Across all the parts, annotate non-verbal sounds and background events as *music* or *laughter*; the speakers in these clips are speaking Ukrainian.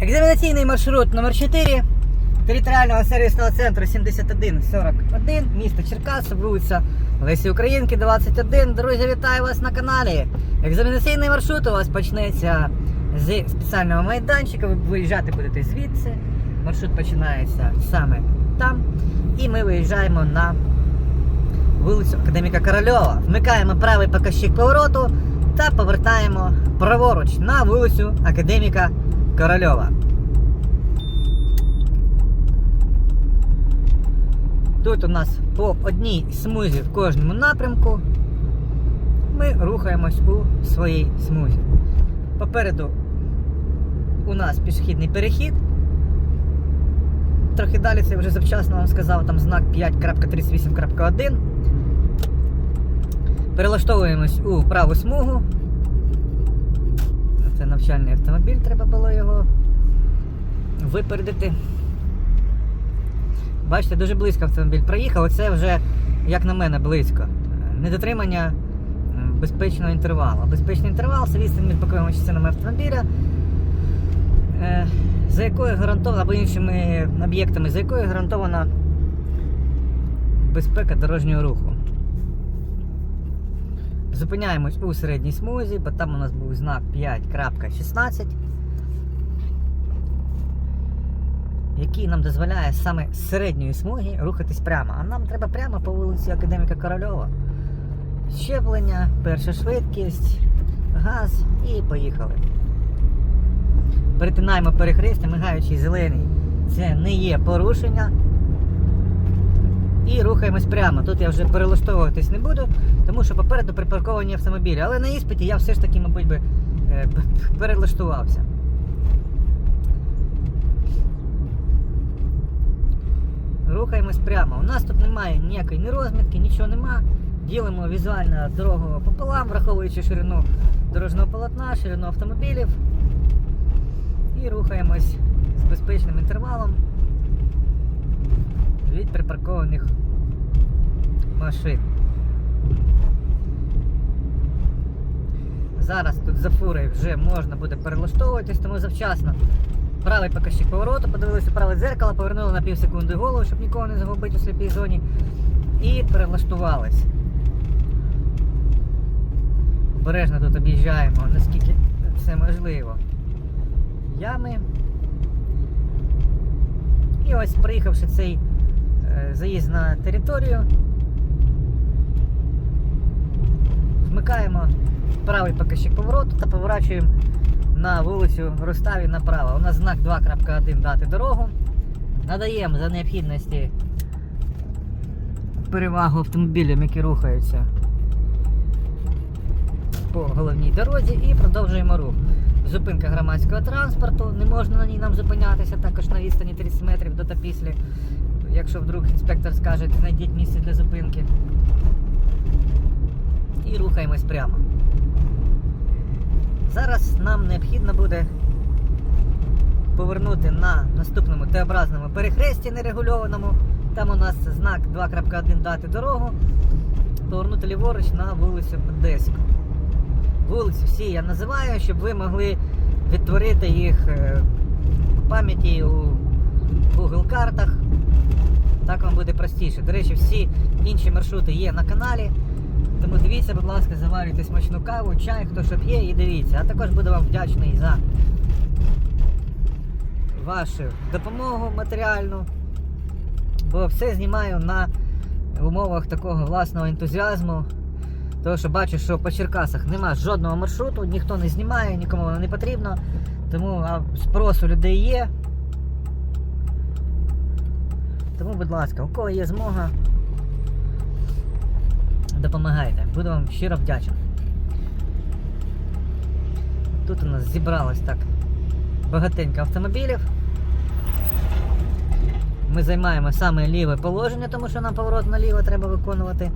Екзаменаційний маршрут номер 4 територіального сервісного центру 7141, місто Черкаси, вулиця Лесі Українки, 21. Друзі, вітаю вас на каналі. Екзаменаційний маршрут у вас почнеться з спеціального майданчика. Ви виїжджати будете звідси. Маршрут починається саме там. І ми виїжджаємо на вулицю Академіка Корольова. Вмикаємо правий показчик повороту та повертаємо праворуч на вулицю Академіка Корольова. Тут у нас по одній смузі в кожному напрямку. Ми рухаємось у своїй смузі. Попереду у нас пішохідний перехід. Трохи далі це вже завчасно вам сказав, там знак 5.38.1. Перелаштовуємось у праву смугу. Це навчальний автомобіль, треба було його випередити. Бачите, дуже близько автомобіль проїхав, оце вже, як на мене, близько. Недотримання безпечного інтервалу. Безпечний інтервал це відстань між боковими частинами автомобіля, е, за якою гарантовано, або іншими об'єктами, за якою гарантована безпека дорожнього руху. Зупиняємось у середній смузі, бо там у нас був знак 5.16, який нам дозволяє саме з середньої смуги рухатись прямо. А нам треба прямо по вулиці Академіка Корольова. Щеплення, перша швидкість, газ і поїхали. Перетинаємо перехрестя, мигаючий зелений. Це не є порушення. І рухаємось прямо. Тут я вже перелаштовуватись не буду, тому що попереду припарковані автомобілі. Але на іспиті я все ж таки, мабуть, би е, перелаштувався. Рухаємось прямо. У нас тут немає ніякої ні розмітки, нічого нема. Ділимо візуально дорогу пополам, враховуючи ширину дорожнього полотна, ширину автомобілів. І рухаємось з безпечним інтервалом від припаркованих машин. Зараз тут за фурою вже можна буде перелаштовуватись, тому завчасно правий показчик повороту, подивилися праве дзеркало, повернули на пів секунди голову, щоб нікого не загубити у сліпій зоні. І перелаштувались. Обережно тут об'їжджаємо, наскільки це можливо. Ями. І ось приїхавши цей заїзд на територію, вмикаємо правий показчик повороту та поворачуємо на вулицю Руставі направо. У нас знак 2.1 дати дорогу. Надаємо за необхідності перевагу автомобілям, які рухаються по головній дорозі і продовжуємо рух. Зупинка громадського транспорту, не можна на ній нам зупинятися, також на відстані 30 метрів до та після. Якщо вдруг інспектор скаже, знайдіть місце для зупинки. І рухаємось прямо. Зараз нам необхідно буде повернути на наступному Т-образному перехресті нерегульованому. Там у нас знак 2.1 дати дорогу. Повернути ліворуч на вулицю Одеську. Вулиці всі я називаю, щоб ви могли відтворити їх е, в пам'яті у Google картах. Так вам буде простіше. До речі, всі інші маршрути є на каналі. Тому дивіться, будь ласка, заварюйте смачну каву, чай, хто що п'є, і дивіться. А також буду вам вдячний за вашу допомогу матеріальну. Бо все знімаю на умовах такого власного ентузіазму. Тому що бачу, що по Черкасах нема жодного маршруту, ніхто не знімає, нікому воно не потрібно. Тому а, спрос у людей є. Тому, будь ласка, у кого є змога, допомагайте. Буду вам щиро вдячний. Тут у нас зібралось так багатенько автомобілів. Ми займаємо саме ліве положення, тому що нам поворот наліво треба виконувати.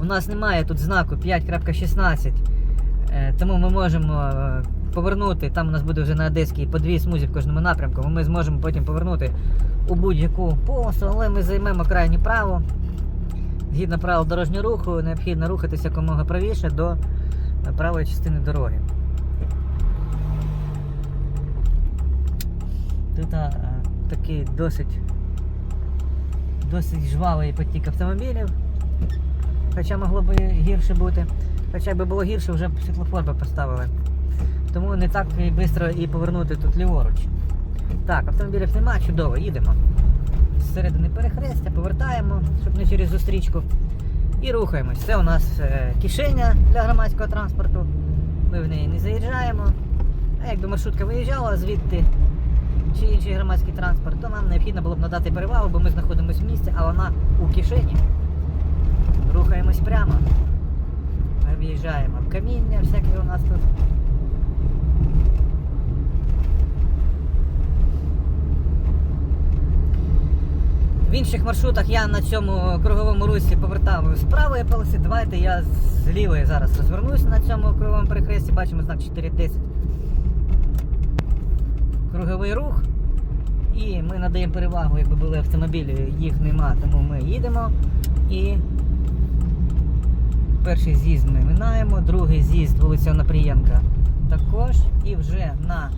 У нас немає тут знаку 5.16, е, тому ми можемо е, повернути, там у нас буде вже на Одеській по дві смузі в кожному напрямку, ми зможемо потім повернути у будь-яку полосу, але ми займемо крайнє право. Згідно правил дорожнього руху, необхідно рухатися якомога правіше до е, правої частини дороги. Тут а, такий досить, досить жвавий потік автомобілів. Хоча могло б гірше бути. Хоча якби було гірше, вже б світлофор би поставили. Тому не так швидко і повернути тут ліворуч. Так, автомобілів нема, чудово, їдемо. З середини перехрестя, повертаємо, щоб не через зустрічку. І рухаємось. Це у нас е, кишеня для громадського транспорту. Ми в неї не заїжджаємо. А якби маршрутка виїжджала звідти чи інший громадський транспорт, то нам необхідно було б надати перевагу, бо ми знаходимося в місті, а вона у кишені. Рухаємось прямо. В каміння, всяке у нас тут. В інших маршрутах я на цьому круговому русі повертав з правої полоси. Давайте я з лівої зараз розвернусь на цьому круговому перехресті. Бачимо знак 4.10. Круговий рух. І ми надаємо перевагу, якби були автомобілі, їх нема, тому ми їдемо. І перший з'їзд ми минаємо, другий з'їзд вулиця Напрієнка також. І вже на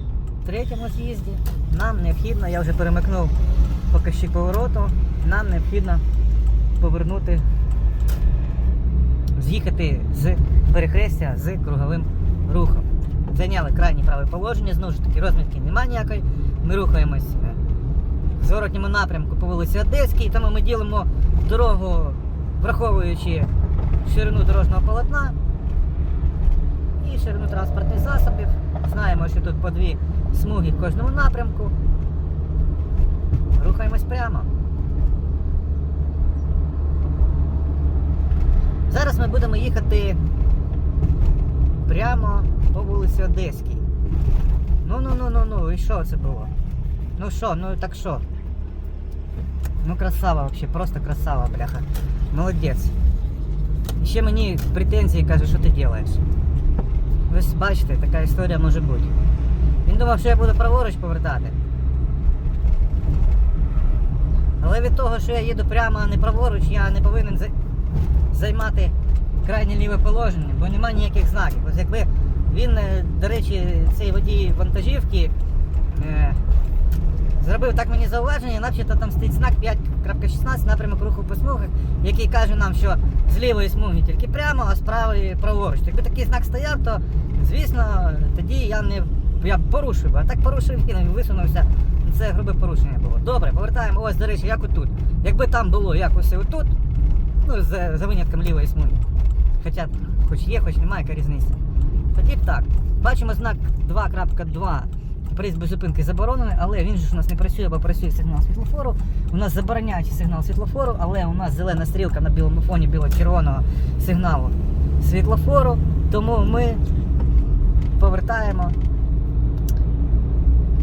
третьому з'їзді нам необхідно, я вже перемикнув покажчик повороту, нам необхідно повернути, з'їхати з перехрестя з круговим рухом. Зайняли крайнє праве положення, знову ж таки розмітки немає ніякої. Ми рухаємось е, в зворотньому напрямку по вулиці Одеській, тому ми ділимо дорогу, враховуючи ширину дорожнього полотна ширину транспортних засобів. Знаємо, що тут по дві смуги в кожному напрямку. Рухаємось прямо. Зараз ми будемо їхати прямо по вулиці Одеській. Ну ну ну ну ну, і що це було? Ну що, ну так що? Ну красава вообще, просто красава, бляха. Молодець. Ще мені претензії каже, що ти робиш. Ви бачите, така історія може бути. Він думав, що я буду праворуч повертати. Але від того, що я їду прямо, а не праворуч, я не повинен займати крайнє ліве положення, бо немає ніяких знаків. Ось якби він, е, до речі, цей водій вантажівки е, зробив так мені зауваження, начебто там стоїть знак 5.16 напрямок руху по смугах, який каже нам, що з лівої смуги тільки прямо, а з правої праворуч. Якби такий знак стояв, то звісно тоді я не я порушив, а так порушив і висунувся. Це грубе порушення було. Добре, повертаємо. Ось, до речі, як отут. Якби там було якось отут, ну, за, за винятком лівої смуги. Хоча хоч є, хоч немає, яка різниця. Тоді б так. Бачимо знак 2.2. Приїзд без зупинки заборонений, але він ж у нас не працює, бо працює сигнал світлофору. У нас забороняючий сигнал світлофору, але у нас зелена стрілка на білому фоні біло-червоного сигналу світлофору. Тому ми повертаємо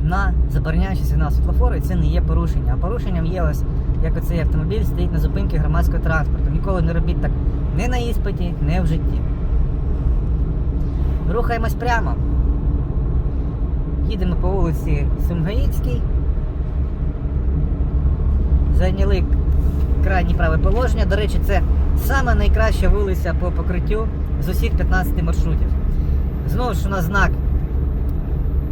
на забороняючий сигнал світлофору, і це не є порушення. А порушенням є ось, як оцей автомобіль стоїть на зупинці громадського транспорту. Ніколи не робіть так не на іспиті, не в житті. Рухаємось прямо. Їдемо по вулиці Сумгаїцькій. Зайняли крайнє праве положення. До речі, це саме найкраща вулиця по покриттю з усіх 15 маршрутів. Знову ж у нас знак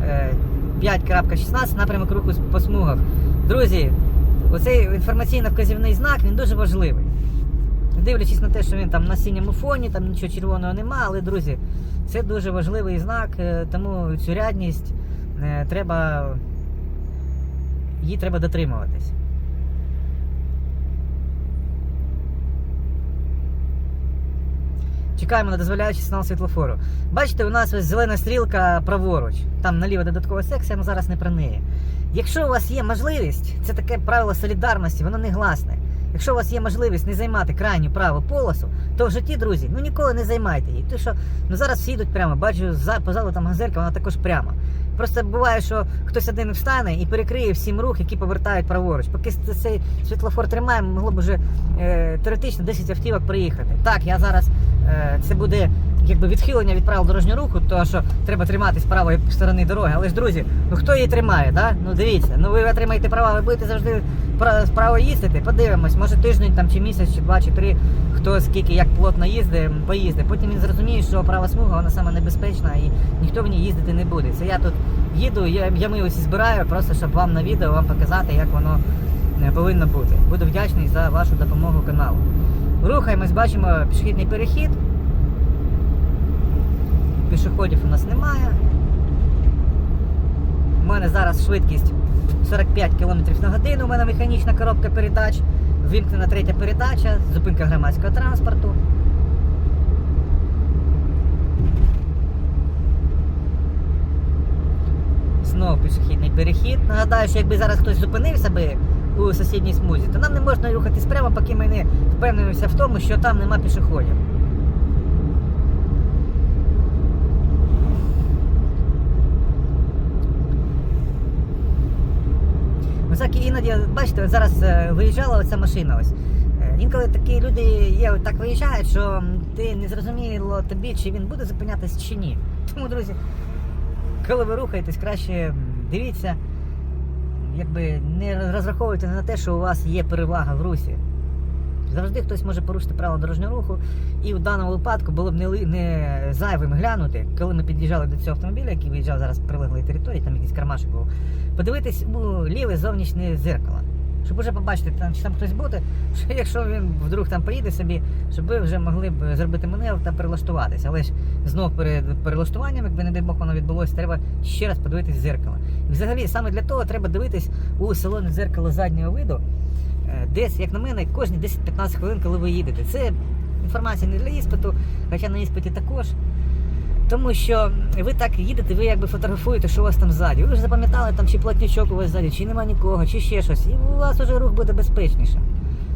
е, 5.16 напрямок руху по смугах. Друзі, оцей інформаційно-вказівний знак він дуже важливий. Дивлячись на те, що він там на синьому фоні, там нічого червоного нема, але, друзі, це дуже важливий знак, е, тому цю рядність е, треба. Її треба дотримуватись. Чекаємо на дозволяючий сигнал світлофору. Бачите, у нас ось зелена стрілка праворуч. Там наліво додаткова секція, але зараз не про неї. Якщо у вас є можливість, це таке правило солідарності, воно не гласне. Якщо у вас є можливість не займати крайню праву полосу, то в житті, друзі, ну ніколи не займайте її. Тому що ну зараз всі йдуть прямо, бачу позаду там газелька, вона також прямо. Просто буває, що хтось один встане і перекриє всім рух, які повертають праворуч. Поки цей світлофор тримає, могло б вже е, теоретично 10 автівок приїхати. Так, я зараз е, це буде якби відхилення від правил дорожнього руху, то що треба триматись правої сторони дороги. Але ж друзі, ну хто її тримає, да? Ну дивіться, ну ви отримаєте права, ви будете завжди пра- справа їздити. Подивимось, може тиждень там чи місяць, чи два, чи три, хто скільки як плотно їздить, поїздить. Потім він зрозуміє, що права смуга вона саме небезпечна і ніхто в ній їздити не буде. Це я тут їду, я, я ми збираю, просто щоб вам на відео вам показати, як воно е, повинно бути. Буду вдячний за вашу допомогу каналу. Рухаємось, бачимо пішохідний перехід. Пішоходів у нас немає. У мене зараз швидкість 45 км на годину, у мене механічна коробка передач, вимкнена третя передача, зупинка громадського транспорту. Знову пішохідний перехід. Нагадаю, що якби зараз хтось зупинився би у сусідній смузі, то нам не можна рухатись прямо, поки ми не впевнимося в тому, що там нема пішоходів. Так іноді, бачите, зараз е, виїжджала оця машина. Ось. Е, Інколи такі люди є, так виїжджають, що ти не зрозуміло тобі, чи він буде зупинятись чи ні. Тому, друзі, коли ви рухаєтесь, краще дивіться, якби не розраховуйте на те, що у вас є перевага в русі. Завжди хтось може порушити правила дорожнього руху, і в даному випадку було б не, не зайвим глянути, коли ми під'їжджали до цього автомобіля, який виїжджав зараз з прилеглої території, там якийсь кармашок був, подивитись у ліве зовнішнє зеркало. Щоб уже побачити, там, чи там хтось буде, *laughs* що якщо він вдруг там поїде собі, щоб ви вже могли б зробити маневр та перелаштуватися. Але ж знов перед перелаштуванням, якби не дай Бог воно відбулося, треба ще раз подивитись в зеркало. І взагалі саме для того треба дивитись у салоне дзеркало заднього виду. Е, Десь, як на мене, кожні 10-15 хвилин, коли ви їдете. Це інформація не для іспиту, хоча на іспиті також. Тому що ви так їдете, ви якби фотографуєте, що у вас там ззаді. Ви вже запам'ятали, там чи платничок у вас ззаді, чи нема нікого, чи ще щось. І у вас вже рух буде безпечніше.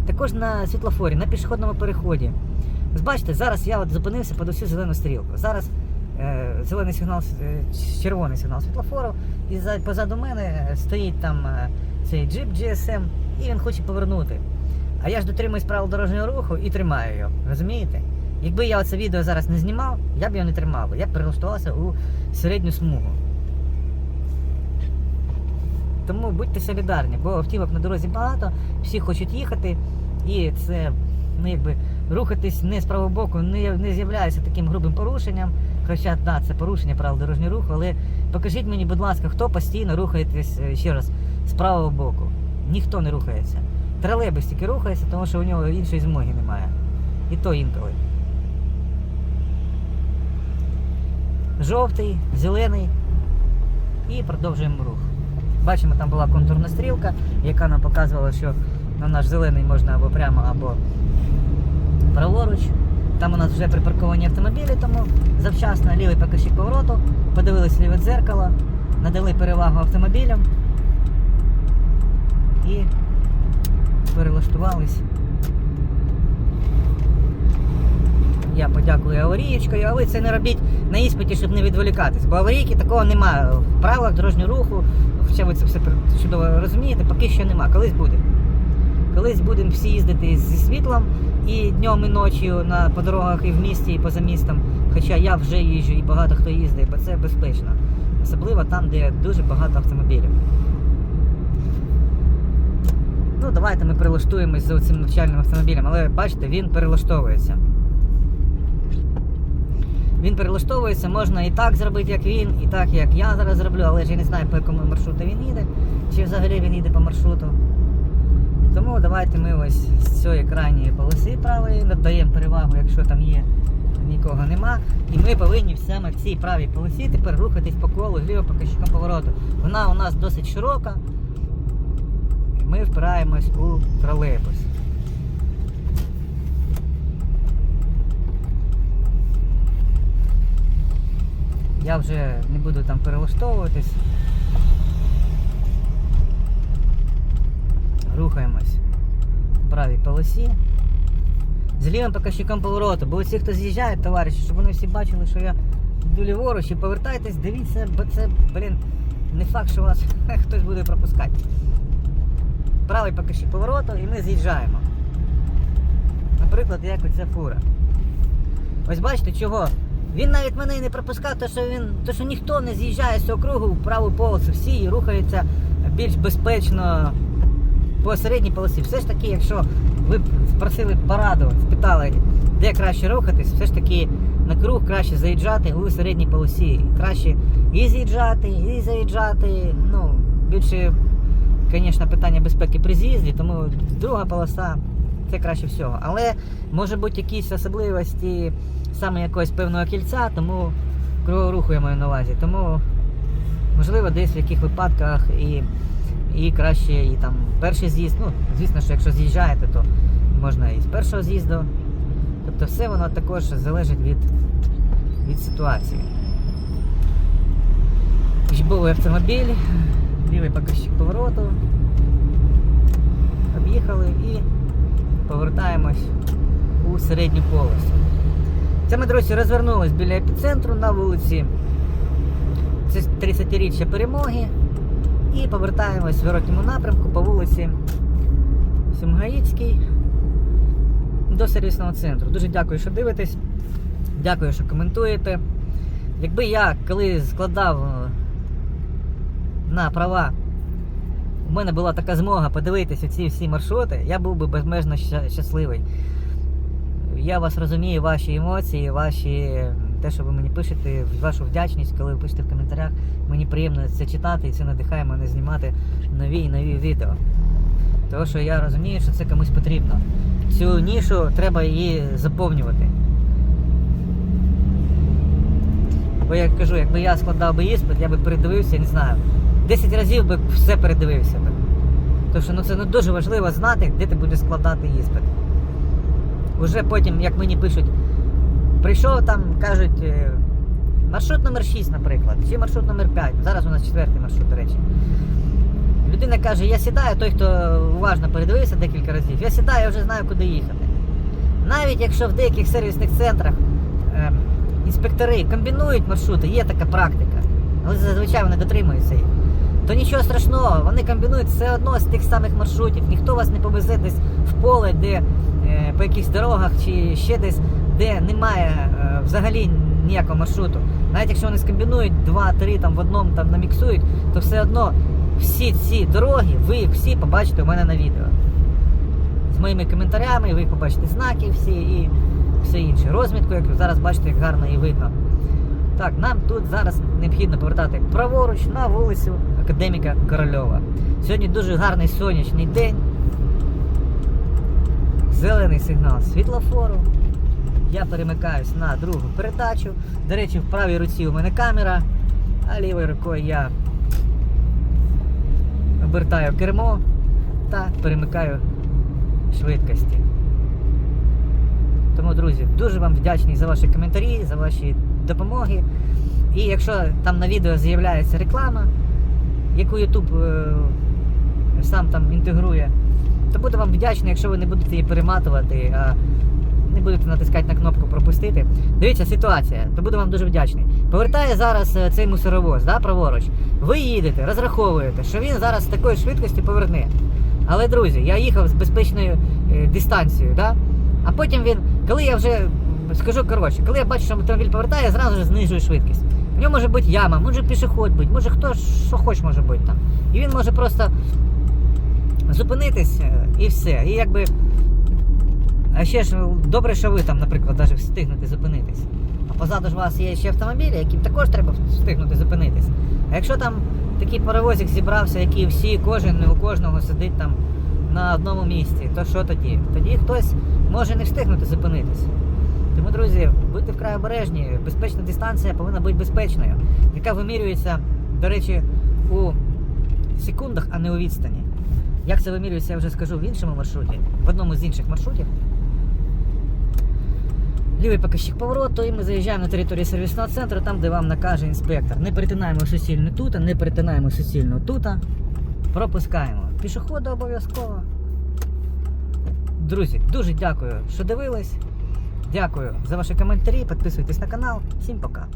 Також на світлофорі, на пішохідному переході. Ось бачите, зараз я от зупинився під усю зелену стрілку. Зараз е, зелений сигнал, е, червоний сигнал світлофору, і за, позаду мене стоїть там е, цей джип GSM, і він хоче повернути. А я ж дотримуюсь правил дорожнього руху і тримаю його. Розумієте? Якби я оце відео зараз не знімав, я б його не тримав. Я б перелаштувався у середню смугу. Тому будьте солідарні, бо автівок на дорозі багато, всі хочуть їхати, і це ну, якби, рухатись не з правого боку не, не з'являється таким грубим порушенням. Хоча да, це порушення правил дорожнього руху, але покажіть мені, будь ласка, хто постійно рухаєтесь е, ще раз з правого боку. Ніхто не рухається. Тролейбус тільки рухається, тому що у нього іншої змоги немає. І то інколи. Жовтий, зелений і продовжуємо рух. Бачимо, там була контурна стрілка, яка нам показувала, що на наш зелений можна або прямо, або праворуч. Там у нас вже припарковані автомобілі, тому завчасно лівий покажчик повороту, подивились ліве дзеркало, надали перевагу автомобілям і перелаштувались. Я подякую аварієчкою, а ви це не робіть на іспиті, щоб не відволікатись. Бо аварійки такого немає в правилах дорожнього руху. Хоча ви це все чудово розумієте, поки що нема. Колись буде. Колись будемо всі їздити зі світлом і днем, і ночі на по дорогах і в місті, і поза містом. Хоча я вже їжджу і багато хто їздить, бо це безпечно. Особливо там, де дуже багато автомобілів. Ну, давайте ми прилаштуємось за цим навчальним автомобілем, але бачите, він перелаштовується. Він перелаштовується, можна і так зробити, як він, і так, як я зараз зроблю, але ж я не знаю, по якому маршруту він їде, чи взагалі він їде по маршруту. Тому давайте ми ось з цієї крайньої полоси правої надаємо перевагу, якщо там є, нікого нема. І ми повинні саме в цій правій полосі тепер рухатись по колу зліва покажчиком повороту. Вона у нас досить широка. Ми впираємось у тролейбус. Я вже не буду там перелаштовуватись. Рухаємось в правій полосі. З лівим показчиком повороту. Бо всі, хто з'їжджає, товариші, щоб вони всі бачили, що я йду ліворуч і повертайтесь, дивіться, бо це, блін, не факт, що вас *laughs* хтось буде пропускати. Правий показчик повороту і ми з'їжджаємо. Наприклад, як оця фура. Ось бачите, чого Він навіть мене і не пропускав, то що він, то що ніхто не з'їжджає з цього кругу в праву полосу, всі рухаються більш безпечно по середній полосі. Все ж таки, якщо ви спросили пораду, спитали, де краще рухатись, все ж таки на круг краще заїжджати у середній полосі. Краще і з'їжджати, і заїжджати. Ну, більше, звісно, питання безпеки при з'їзді, тому друга полоса це краще всього. Але може бути якісь особливості саме якогось певного кільця, тому кругового руху я маю на увазі. Тому можливо десь в яких випадках і, і краще і там перший з'їзд. Ну, звісно, що якщо з'їжджаєте, то можна і з першого з'їзду. Тобто все воно також залежить від, від ситуації. Жбовий автомобіль, лівий показчик повороту. Об'їхали і повертаємось у середню полосу. Це ми, друзі, розвернулись біля епіцентру на вулиці. Це 30-річчя перемоги. І повертаємось в зворотньому напрямку по вулиці Сумгаїцькій до сервісного центру. Дуже дякую, що дивитесь. Дякую, що коментуєте. Якби я коли складав на права, у мене була така змога подивитися ці всі маршрути, я був би безмежно щасливий. Я вас розумію, ваші емоції, ваші те, що ви мені пишете, вашу вдячність, коли ви пишете в коментарях. Мені приємно це читати і це надихає мене знімати нові і нові відео. Тому що я розумію, що це комусь потрібно. Цю нішу треба її заповнювати. Бо я кажу, якби я складав би іспит, я би передивився, не знаю. 10 разів би все передивився би. Тому що ну, це ну, дуже важливо знати, де ти будеш складати іспит. Уже потім, як мені пишуть, прийшов там, кажуть, е, маршрут номер 6, наприклад, чи маршрут номер 5. Зараз у нас четвертий маршрут, до речі. Людина каже, я сідаю, той, хто уважно передивився декілька разів, я сідаю, я вже знаю, куди їхати. Навіть якщо в деяких сервісних центрах ем, інспектори комбінують маршрути, є така практика, але зазвичай вони дотримуються їх, то нічого страшного, вони комбінують все одно з тих самих маршрутів. Ніхто вас не повезе десь в поле, де е, по якихось дорогах чи ще десь, де немає е, взагалі ніякого маршруту. Навіть якщо вони скомбінують два-три там в одному там наміксують, то все одно всі ці дороги, ви їх всі побачите у мене на відео. З моїми коментарями, ви побачите знаки всі і все інше. Розмітку, як зараз бачите, як гарно і видно. Так, нам тут зараз необхідно повертати праворуч на вулицю Академіка Корольова. Сьогодні дуже гарний сонячний день. Зелений сигнал світлофору. Я перемикаюсь на другу передачу. До речі, в правій руці у мене камера, а лівою рукою я обертаю кермо та перемикаю швидкості. Тому, друзі, дуже вам вдячний за ваші коментарі, за ваші допомоги. І якщо там на відео з'являється реклама, яку YouTube е, сам там інтегрує, то буду вам вдячний, якщо ви не будете її перематувати, а не будете натискати на кнопку пропустити. Дивіться, ситуація, то буду вам дуже вдячний. Повертає зараз е, цей мусоровоз, да, праворуч. Ви їдете, розраховуєте, що він зараз з такою швидкістю поверне. Але, друзі, я їхав з безпечною е, дистанцією, да? а потім він, коли я вже скажу коротше, коли я бачу, що автомобіль повертає, я зразу ж знижую швидкість. В ньому може бути яма, може пішохід бути, може хто що хоч може бути там. І він може просто зупинитись е, і все. І якби. А ще ж добре, що ви там, наприклад, навіть встигнете зупинитись. А позаду ж у вас є ще автомобілі, яким також треба встигнути зупинитись. А якщо там такий паровозик зібрався, який всі, кожен не у кожного сидить там на одному місці, то що тоді? Тоді хтось може не встигнути зупинитись. Тому, друзі, будьте вкрай обережні, безпечна дистанція повинна бути безпечною, яка вимірюється, до речі, у секундах, а не у відстані. Як це вимірюється, я вже скажу в іншому маршруті, в одному з інших маршрутів. Лівий показчик повороту, і ми заїжджаємо на територію сервісного центру, там, де вам накаже інспектор. Не перетинаємо суцільно тут, не перетинаємо суцільно тут. Пропускаємо. Пішоходи обов'язково. Друзі, дуже дякую, що дивились. Дякую за ваші коментарі. Підписуйтесь на канал. Всім пока.